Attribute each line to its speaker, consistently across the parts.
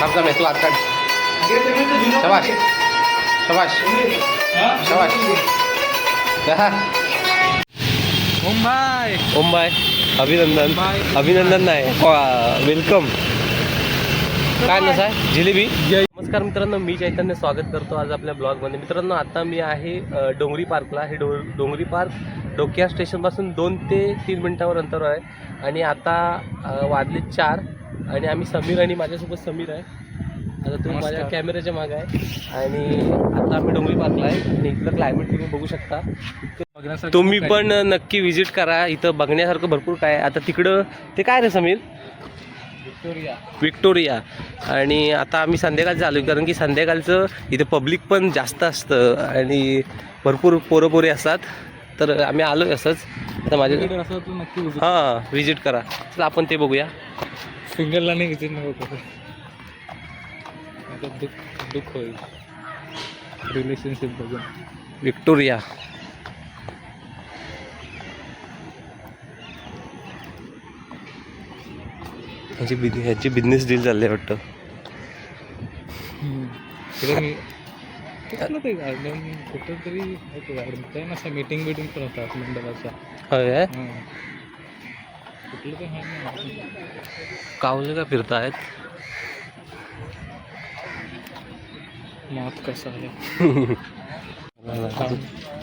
Speaker 1: थांब थांब तू आत. काढ शबाश. शबाश. शबाश. हा.
Speaker 2: मुंबई.
Speaker 1: ओम बाय अभिनंदन.
Speaker 2: बाय.
Speaker 1: अभिनंदन नाही. वेलकम काय नसा आहे जिलेबी? नमस्कार मित्रांनो मी चैतन्य स्वागत करतो आज आपल्या ब्लॉगमध्ये. मित्रांनो आता मी आहे डोंगरी पार्कला. हे डो डोंगरी पार्क डोकिया स्टेशनपासून दोन ते तीन मिनटावर अंतर आहे. आणि आता वाजले चार. आणि आम्ही समीर आणि माझ्यासोबत समीर आहे. आता तो. माझ्या कॅमेऱ्याच्या मागे आहे. आणि आता आम्ही डोंगरी पार्कला आहे. आणि इथलं क्लायमेट तुम्ही बघू शकता.
Speaker 2: बघण्यासाठी
Speaker 1: तुम्ही पण नक्की विजिट करा. इथं बघण्यासारखं भरपूर काय आहे. आता तिकडं ते काय रे समीर?
Speaker 2: Victoria
Speaker 1: Victoria. आणि आता आम्ही संध्याकाळचं आलो कारण की संध्याकाळचं इथे पब्लिक पण जास्त असतं. आणि भरपूर पोरं पोरे असतात. तर आम्ही आलो असंच. आता माझ्या
Speaker 2: तिकडे असं तू नक्की विजिट
Speaker 1: हां व्हिजिट करा. चला आपण ते बघूया.
Speaker 2: सिंगलला नाही विजिट नको दुःख दुःख होईल. रिलेशनशिप बघून.
Speaker 1: विक्टोरिया. ह्याची बिझ ह्याची बिझनेस डील चालली आहे वाटतं.
Speaker 2: तिकडे ते गार्डन कुठं तरी होतं गार्डन काय नसा मीटिंग बिटिंग पण होतात मंडळाचा
Speaker 1: होय काय?
Speaker 2: हां कुठलं ते आहे ना
Speaker 1: कावले का फिरतायत?
Speaker 2: मात कसं आहे?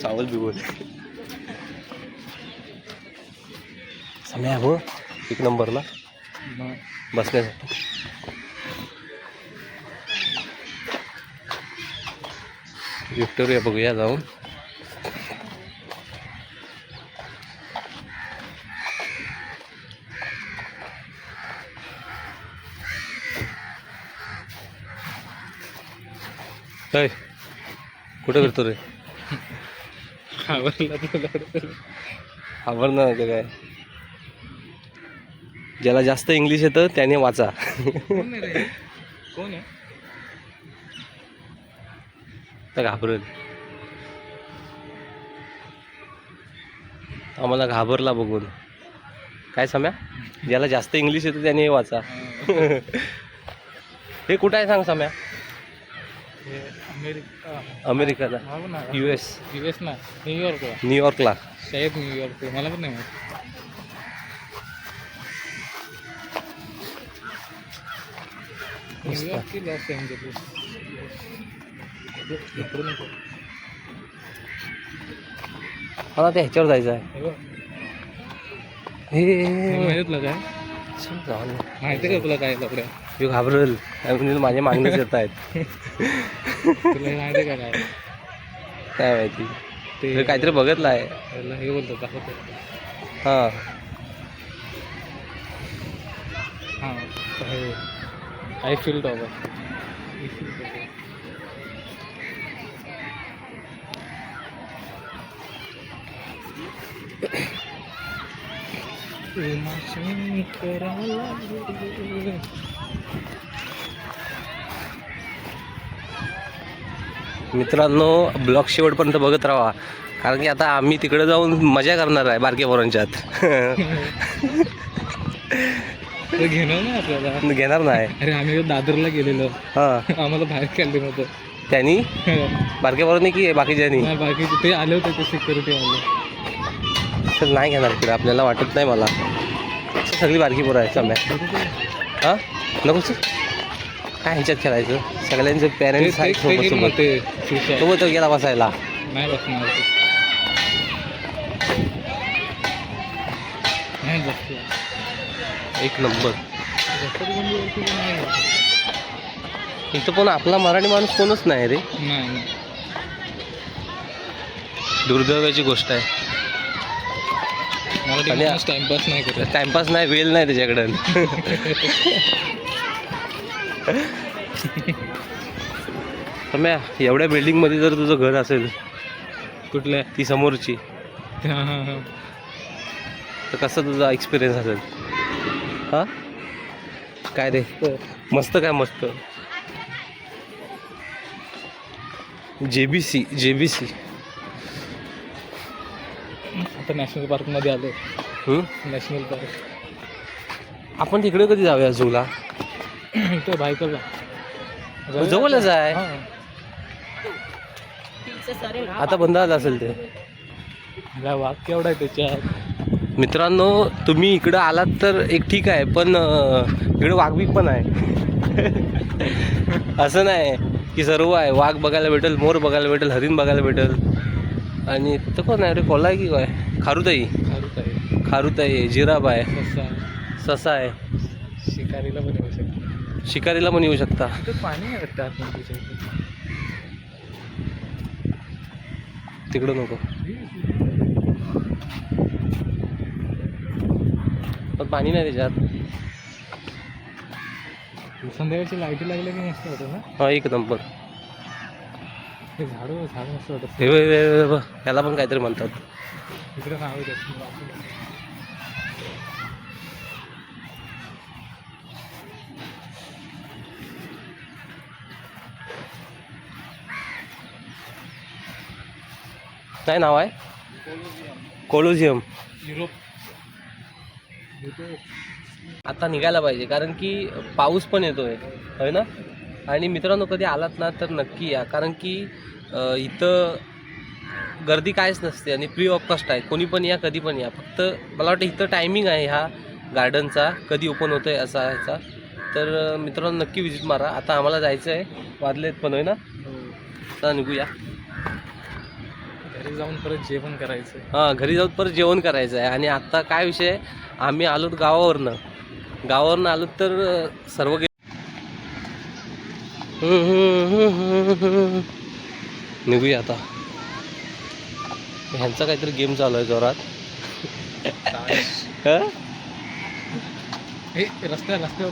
Speaker 1: चावल बिवल समय हो? एक नंबरला बसण्यासाठी. विक्टोरिया बघूया जाऊन. काय? कुठं करतो रे?
Speaker 2: आवडला तुला
Speaker 1: आवड ना का काय? ज्याला जास्त इंग्लिश येतं त्याने वाचा.
Speaker 2: कोण आहे?
Speaker 1: तर घाबरेल आम्हाला घाबरला बघून. काय सम्या? ज्याला जास्त इंग्लिश येतं त्याने हे वाचा.
Speaker 2: हां.
Speaker 1: कुठं आहे सांग सम्या?
Speaker 2: अमेरिका.
Speaker 1: अमेरिकाला. यू एस
Speaker 2: यू एस ना. न्यूयॉर्कला
Speaker 1: न्यूयॉर्कला
Speaker 2: शायद न्यूयॉर्क मला पण नाही माहीत. न्यूयॉर्क की लॉस एंजलिस.
Speaker 1: मला त्या ह्याच्यावर जायचं आहे.
Speaker 2: हे माहीत काय? का तुला काय लपड्या
Speaker 1: हे घाबरेल. माझ्या मागणेच येत आहेत.
Speaker 2: माहिती का काय?
Speaker 1: काय माहिती?
Speaker 2: ते
Speaker 1: काहीतरी बघितलं आहे
Speaker 2: हे बोलतो दाखवतो
Speaker 1: हां.
Speaker 2: हां आय फील टॉवर
Speaker 1: मित्रांनो ब्लॉग शेवटपर्यंत बघत राहा. कारण की आता आम्ही तिकडे जाऊन मजा करणार आहे बारक्या पोरांच्यात.
Speaker 2: घेणार ना आपल्याला.
Speaker 1: घेणार नाही.
Speaker 2: अरे आम्ही दादरला गेलेलो.
Speaker 1: हां.
Speaker 2: आम्हाला बाहेर काढले नव्हतं.
Speaker 1: त्यांनी? बारक्या पोरांनी की बाकीच्यांनी?
Speaker 2: नाही बाकी ते आले होते ते सिक्युरिटी वाले.
Speaker 1: तर नाही घेणार तिकडे. आपल्याला वाटत नाही मला. सगळी बारकी पोरं आहे सम्या हां? नको सर. काय ह्याच्यात खेळायचं? सगळ्यांचे पॅरेंट्स आहेत सोबत सोबत तो गेला बसायला.
Speaker 2: नाही बसणार ते. नाही बसला
Speaker 1: एक नंबर. इथं पण आपला मराठी माणूस कोणच नाही रे.
Speaker 2: नाही.
Speaker 1: दुर्दैवाची गोष्ट आहे.
Speaker 2: टाइमपास नाही करत
Speaker 1: टाइमपास नाही वेळ नाही त्याच्याकडं. सम्या एवढ्या बिल्डिंगमध्ये जर तुझं घर असेल
Speaker 2: कुठल्या
Speaker 1: ती समोरची तर कसं तुझा एक्सपिरियन्स असेल? हां? काय रे? मस्त काय मस्त? जे बी सी जे बी सी
Speaker 2: आता नॅशनल पार्कमध्ये आलो? National park.
Speaker 1: आपण तिकडे कधी जाऊया झूला
Speaker 2: इथं बायकोला
Speaker 1: जवळच आहे. आता बंद झालं असेल ते.
Speaker 2: वाघ केवढा आहे त्याच्यात?
Speaker 1: मित्रांनो तुम्ही इकडं आलात तर एक ठीक आहे पण इकडं वाघबीक पण आहे. असं नाही की सर्व आहे. वाघ बघायला भेटेल मोर बघायला भेटेल हरिण बघायला भेटेल. आणि तिथं पण आहे? रे कोल्हा आहे की काय? खारुताई.
Speaker 2: आहे
Speaker 1: खारुताई आहे जिराब आहे.
Speaker 2: ससा
Speaker 1: ससा आहे.
Speaker 2: शिकारीला पण येऊ शकतो.
Speaker 1: शिकारीला पण येऊ शकता.
Speaker 2: पाणी आहे वाटतं आतमध्ये.
Speaker 1: तिकडं नको. पण पाणी नाही त्याच्यात.
Speaker 2: संध्याकाळची लाईटी लागल्या की मस्त वाटत ना?
Speaker 1: हा एक नंबर
Speaker 2: हे झाडं झाड
Speaker 1: हे बघ, हे बघ, ह्याला पण काहीतरी म्हणतात.
Speaker 2: इकडे नाव आहे त्याचं.
Speaker 1: काय नाव आहे? कोलोजियम.
Speaker 2: युरोप.
Speaker 1: आता निघायला पाहिजे कारण की पाऊस पण येतोय होय ना? आणि मित्रांनो कधी आलात ना तर नक्की या कारण की इथं गर्दी कायच नसते आणि फ्री ऑफ कॉस्ट आहे. कोणी पण या कधी पण या. फक्त मला वाटतं इथं टायमिंग आहे ह्या गार्डनचा कधी ओपन होतं आहे असा ह्याचा. तर मित्रांनो नक्की विजिट मारा. आता आम्हाला जायचं आहे वाजलेत पण होय ना? आता निघूया.
Speaker 2: घरी जाऊन परत जेवण करायचं
Speaker 1: हां घरी जाऊन परत जेवण करायचं आहे आणि आत्ता काय विषय आम्ही आलो गावावरनं. गावावरनं आलो तर सर्व निघूया आता. ह्यांचा काहीतरी गेम चालू आहे जोरात.
Speaker 2: रस्त्या रस्त्यावर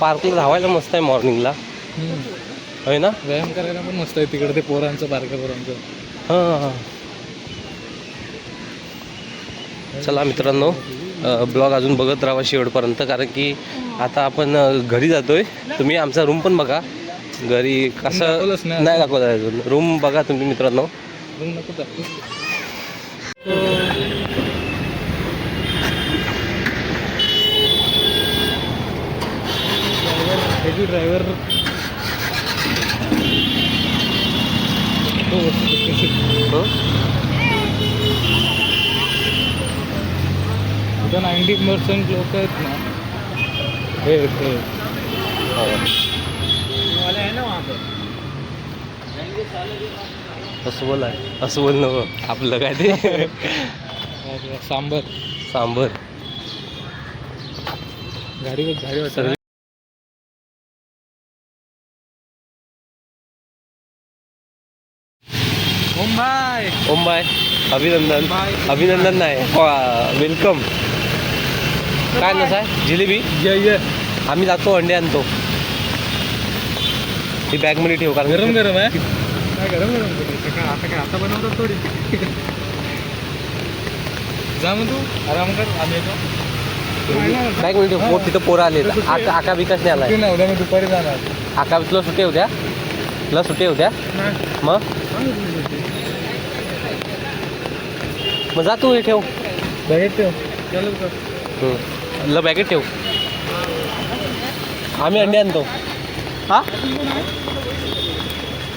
Speaker 1: पार्कला धावायला मस्त आहे मॉर्निंगला होय ना?
Speaker 2: व्यायाम करायला पण मस्त आहे. तिकडे ते पोरांचं बारक्या पोरांचं.
Speaker 1: हां हां चला मित्रांनो ब्लॉग अजून बघत राहा शेवटपर्यंत कारण की आता आपण घरी जातोय. तुम्ही आमचा रूम पण बघा. घरी कसं
Speaker 2: नाही
Speaker 1: दाखवत आहे अजून. रूम बघा तुम्ही मित्रांनो.
Speaker 2: रूम नको ड्रायव्हर हो
Speaker 1: हं?
Speaker 2: इथं नाईन्टी पर्सेंट लोक आहेत ना हे ते
Speaker 1: हो.
Speaker 2: आहे. ना वहाँ पे
Speaker 1: असं बोल आहे असं बोल नको आपलं काय ते
Speaker 2: सांबर.
Speaker 1: सांबर.
Speaker 2: गाडी बघ गाडी वाटत
Speaker 1: ओम बाय अभिनंदन. अभिनंदन नाही. वेलकम. काय नसा जिलेबी?
Speaker 2: ये ये.
Speaker 1: आम्ही जातो अंडे आणतो. ती बॅगमध्ये ठेव कारण
Speaker 2: गरम गरम आहे. काय गरम गरम? आता काय आता बनवतात थोडी. जा मग तू. आराम कर. आम्ही येतो.
Speaker 1: तिथं पोरं आले आता आका विकास नाही
Speaker 2: उद्या मी दुपारी जाणार.
Speaker 1: आका तुला सुट्टी होत्या तुला सुट्टी होत्या? मग? मग जा तू हे ठेव.
Speaker 2: बघेत ठेव.
Speaker 1: ल बॅगेत ठेव. आम्ही अंडे आणतो. हा?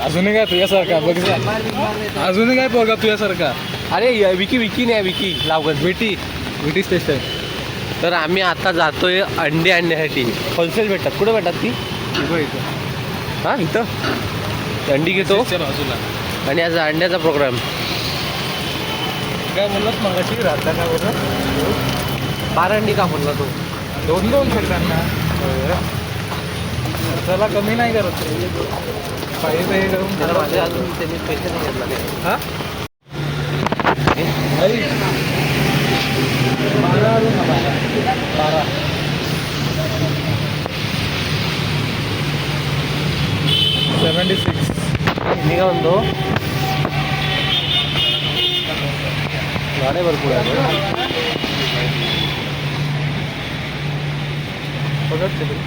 Speaker 2: अजूनही काय तुझ्यासारखा? बघ जा. अजूनही काय पोरगा तुझ्यासारखा?
Speaker 1: अरे विकी विकी नाही विकी. लावगण
Speaker 2: विटी विटी स्टेशन
Speaker 1: तर आम्ही आता जातोय अंडे आणण्यासाठी. होलसेल भेटतात. कुठं भेटतात ती? हां? इथं? अंडी घेतो.
Speaker 2: बाजूला.
Speaker 1: आणि आज अंड्याचा प्रोग्राम
Speaker 2: काय बोललात मगाशी? राहता काय बोलत
Speaker 1: बारा अंडी का बोलला तो?
Speaker 2: दोन दोन खेळताना. त्याला कमी नाही करत पाहिजे करून
Speaker 1: अजून त्यांनी पैसे नाही घेतला.
Speaker 2: हा? बारा सेवन्टी सिक्स
Speaker 1: कंपनीचा ಒಂದು ಗಾಡಿ ಬರ್ಕೂಡ ಬಗಡ್ತಿದ್ರು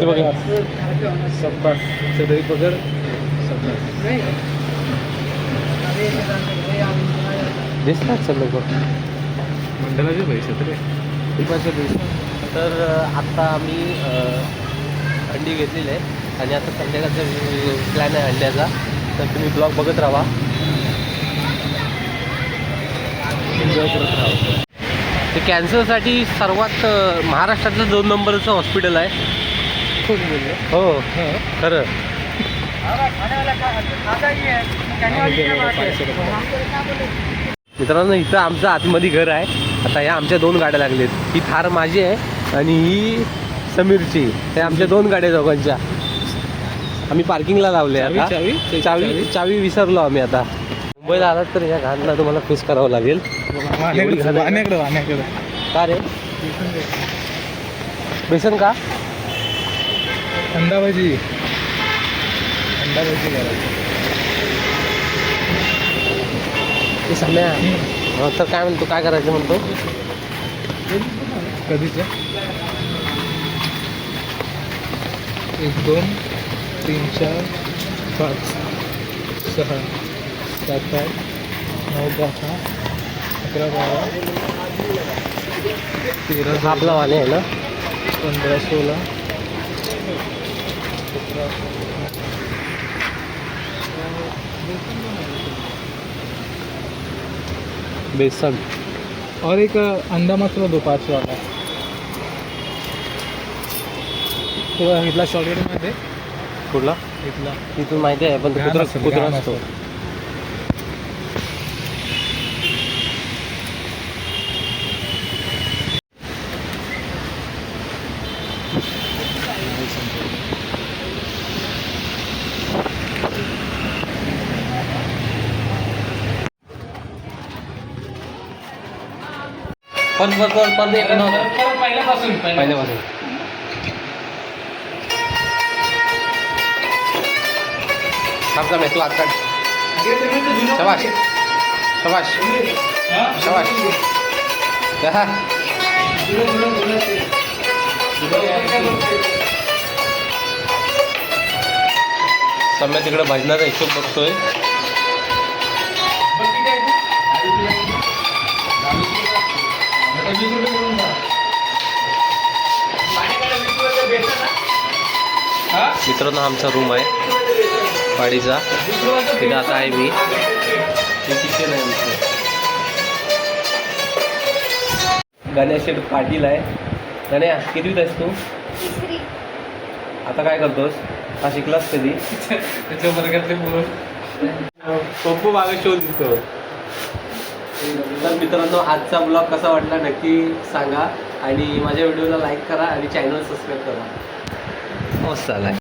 Speaker 1: बघा
Speaker 2: सब्बास सगळी पगड सब्बास
Speaker 1: दिसतात सर लोक
Speaker 2: मंडळाचे पैसे तरी
Speaker 1: पैसे पैसे तर आत्ता आम्ही अंडी घेतलेली आहे आणि आता संध्याकाळचा प्लॅन आहे अंड्याचा. तर तुम्ही ब्लॉग बघत राहा. एन्जॉय करत राहा. ते कॅन्सरसाठी सर्वात महाराष्ट्रातलं दोन नंबरचं हॉस्पिटल आहे.
Speaker 2: खूप
Speaker 1: हो खरं. मित्रांनो इथं आमचं आतमध्ये घर आहे. आता या आमच्या दोन गाड्या लागलेत. ही थार माझी आहे. आणि ही समीरची. हे आमच्या दोन गाड्या दोघांच्या. आम्ही पार्किंगला लावले आता.
Speaker 2: चावी
Speaker 1: चावी चावी विसरलो आम्ही आता. मुंबईला आलात तर या घाणला तुम्हाला फेस करावं लागेल. घाण आहे. का रे? बेसन का?
Speaker 2: अंडा भाजी अंडा भाजी करायची
Speaker 1: ते सम्या तर काय म्हणतो काय करायचं म्हणतो?
Speaker 2: कधीच्या एक दोन तीन चार पाच सहा सात आठ नऊ दहा अकरा बारा तेरा
Speaker 1: आपला वाणे आहे ना?
Speaker 2: पंधरा सोळा सतरा
Speaker 1: बेसन.
Speaker 2: और एक अंडा मसाला दो पाच वाला. इथला शॉर्टकटमध्ये
Speaker 1: कुठला?
Speaker 2: इथला.
Speaker 1: तिथून माहिती आहे पण तो
Speaker 2: घाण
Speaker 1: कुत्रा
Speaker 2: असेल,
Speaker 1: कुत्रा
Speaker 2: घाण
Speaker 1: असतो. पण पण पण पण एक नव्हता
Speaker 2: पहिल्यापासून.
Speaker 1: पहिल्यापासून. थांब थांब तू आत काढ. शबाश. शबाश. शबाश. सम्या तिकडे भजनाचा हिशोब बघतोय. मित्रांनो आमचा रूम आहे. वाडीचा तिथे आता आहे मी. हे किचन आहे आमचं गणेश पाटील आहे. गण्या कितवीत आहेस तू? आता काय करतोस? हा शिकलास कधी?
Speaker 2: त्याच्या वर्गातले मुलं
Speaker 1: पप्पू मागे शोध दिसतो. तर मित्रांनो आजचा ब्लॉग कसा वाटला नक्की सांगा. आणि माझ्या व्हिडिओला लाईक करा आणि चॅनल सबस्क्राईब करा. मस्त आलाय